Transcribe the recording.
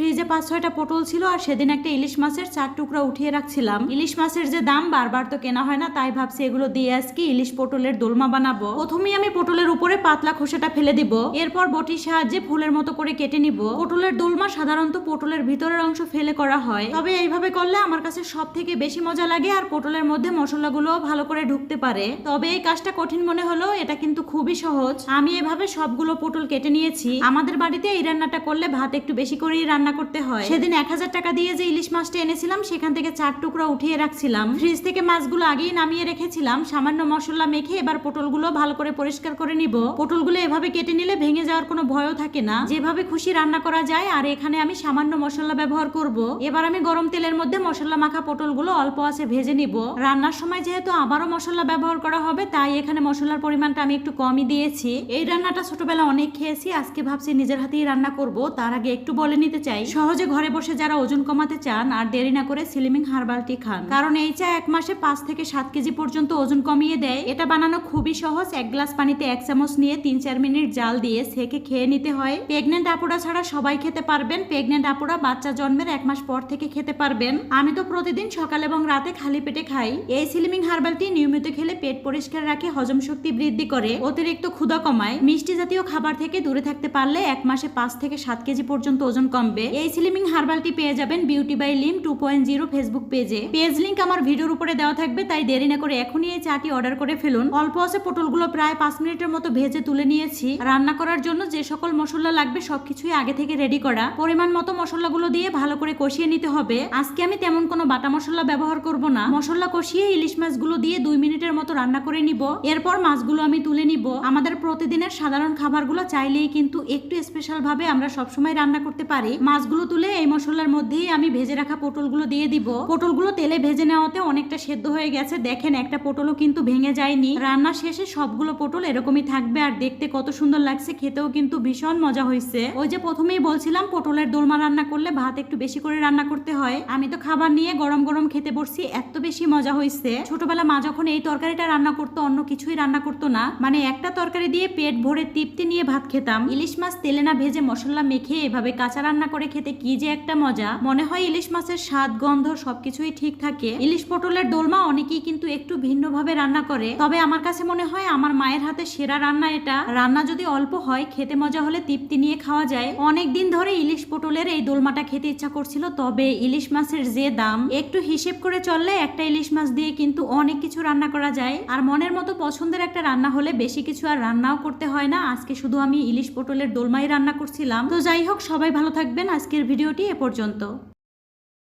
ফ্রিজে পাঁচ, ছয়টা পটল ছিল আর সেদিন একটা ইলিশ মাছের চার টুকরা উঠিয়ে রাখছিলাম। ইলিশ মাছের যে দাম বারবার তো কেনা হয় না, তাই ভাবছি এগুলো দিয়ে আজকে ইলিশ পটলের দোলমা বানাবো। প্রথমেই আমি পটলের উপরে পাতলা খোসাটা ফেলে দিব। এরপর বটির সাহায্যে ফুলের মতো করে কেটে নিব। পটলের দোলমা সাধারণত পটলের ভিতরের অংশ ফেলে করা হয়। তবে এইভাবে করলে আমার কাছে সব থেকে বেশি মজা লাগে আর পটলের মধ্যে মশলাগুলো ভালো করে ঢুকতে পারে। তবে এই কাজটা কঠিন মনে হলো এটা কিন্তু খুবই সহজ। আমি এভাবে সবগুলো পটল কেটে নিয়েছি। আমাদের বাড়িতে এই রান্নাটা করলে ভাত একটু বেশি করেই রান্না করতে হয়। সেদিন এক হাজার টাকা দিয়ে যে ইলিশ মাছটা এনেছিলাম, সেখান থেকে চার টুকরা উঠিয়ে রাখছিলাম। ফ্রিজ থেকে মাছগুলো আগেই নামিয়ে রেখেছিলাম। সামান্য মশলা মেখে এবার পটলগুলো ভালো করে পরিষ্কার করে নিব। পটলগুলো এভাবে কেটে নিলে ভেঙে যাওয়ার কোনো ভয়ও থাকে না। যেভাবে খুশি রান্না করা যায়, আর এখানে আমি সামান্য মশলা ব্যবহার করব। এবার আমি গরম তেলের মধ্যে মশলা মাখা পটলগুলো অল্প আছে ভেজে নিব। রান্নার সময় যেহেতু আবারও মশলা ব্যবহার করা হবে, তাই এখানে মশলার পরিমাণটা আমি একটু কমই দিয়েছি। এই রান্নাটা ছোটবেলা অনেক খেয়েছি, আজকে ভাবছি নিজের হাতেই রান্না করব। তার আগে একটু বলে নিতে চাই সহজে ঘরে বসে যারা ওজন কমাতে চান আর দেরি না করে সিলিমিং হার্বাল টি খান। কারণ এই চা এক মাসে পাঁচ থেকে সাত কেজি পর্যন্ত ওজন কমিয়ে দেয়। এটা বানানো খুবই সহজ। এক গ্লাস পানিতে এক চামচ নিয়ে তিন চার মিনিট জাল দিয়ে সেকে খেয়ে নিতে হয়। প্রেগনেন্ট আপুরা ছাড়া সবাই খেতে পারবেন। প্রেগনেন্ট আপুরা বাচ্চা জন্মের এক মাস পর থেকে খেতে পারবেন। আমি তো প্রতিদিন সকাল এবং রাতে খালি পেটে খাই। এই সিলিমিং হার্বাল টি নিয়মিত খেলে পেট পরিষ্কার রাখে, হজম শক্তি বৃদ্ধি করে, অতিরিক্ত ক্ষুধা কমায়। মিষ্টি জাতীয় খাবার থেকে দূরে থাকতে পারলে এক মাসে পাঁচ থেকে সাত কেজি পর্যন্ত ওজন কমবে। এই সিলিমিং হার্বালটি পেয়ে যাবেন beauty by Lim two point zero Facebook পেজে পেজ লিঙ্ক আমার ভিডিওর উপরে দেওয়া থাকবে, তাই দেরি না করে এখনই এই চাটি অর্ডার করে ফেলুন। অল্প আছে পটলগুলো প্রায় পাঁচ মিনিটের মতো ভেজে তুলে নিয়েছি। রান্না করার জন্য যে সকল মশলা লাগবে সবকিছুই আগে থেকে রেডি করা। পরিমাণ মতো মশলাগুলো দিয়ে ভালো করে কষিয়ে নিতে হবে। আজকে আমি তেমন কোনো বাটা মশলা ব্যবহার করব না। মশলা কষিয়ে ইলিশ মাছগুলো দিয়ে দুই মিনিটের মতো রান্না করে নিব। এরপর মাছগুলো আমি তুলে নিব। আমাদের প্রতিদিনের সাধারণ খাবারগুলো চাইলেই কিন্তু একটু স্পেশাল ভাবে আমরা সবসময় রান্না করতে পারি। মাছগুলো তুলে এই মশলার মধ্যেই আমি ভেজে রাখা পটলগুলো দিয়ে দিব। পটলগুলো তেলে ভেজে নেওয়াতে অনেকটা সেদ্ধ হয়ে গেছে। দেখেন, একটা পটলও কিন্তু ভেঙে যায়নি। রান্না শেষে সবগুলো পটল এরকমই থাকবে আর দেখতে কত সুন্দর লাগছে, খেতেও কিন্তু ভীষণ মজা হয়েছে। ওই যে প্রথমেই বলছিলাম, পটলের দোলমা রান্না করলে ভাত একটু বেশি করে রান্না করতে হয়। আমি তো খাবার নিয়ে গরম গরম খেতে বসছি, এত বেশি মজা হয়েছে। ছোটবেলা মা যখন এই তরকারিটা রান্না করতো, অন্য কিছুই রান্না করতো না। মানে একটা তরকারি দিয়ে পেট ভরে তৃপ্তি নিয়ে ভাত খেতাম। ইলিশ মাছ তেলে না ভেজে মশলা মেখে এভাবে কাঁচা রান্না করে খেতে কি যে একটা মজা। মনে হয় ইলিশ মাছের স্বাদ, গন্ধ সবকিছুই ঠিক থাকে। ইলিশ পটলের দোলমা অনেকেই কিন্তু একটু ভিন্নভাবে রান্না করে। তবে আমার কাছে মনে হয় আমার মায়ের হাতে সেরা রান্না এটা। রান্না যদি অল্প হয়, খেতে মজা হলে তৃপ্তি নিয়ে খাওয়া যায়। অনেক দিন ধরে ইলিশ পটলের এই দোলমাটা খেতে ইচ্ছা করছিল, তবে ইলিশ মাছের যে দাম, একটু হিসেব করে চললে একটা ইলিশ মাছ দিয়ে কিন্তু অনেক কিছু রান্না করা যায়। আর মনের মতো পছন্দের একটা রান্না হলে বেশি কিছু আর রান্নাও করতে হয় না। আজকে শুধু আমি ইলিশ পটলের দোলমাই রান্না করছিলাম। তো যাই হোক, সবাই ভালো থাকবেন। আজকের ভিডিওটি এ পর্যন্ত।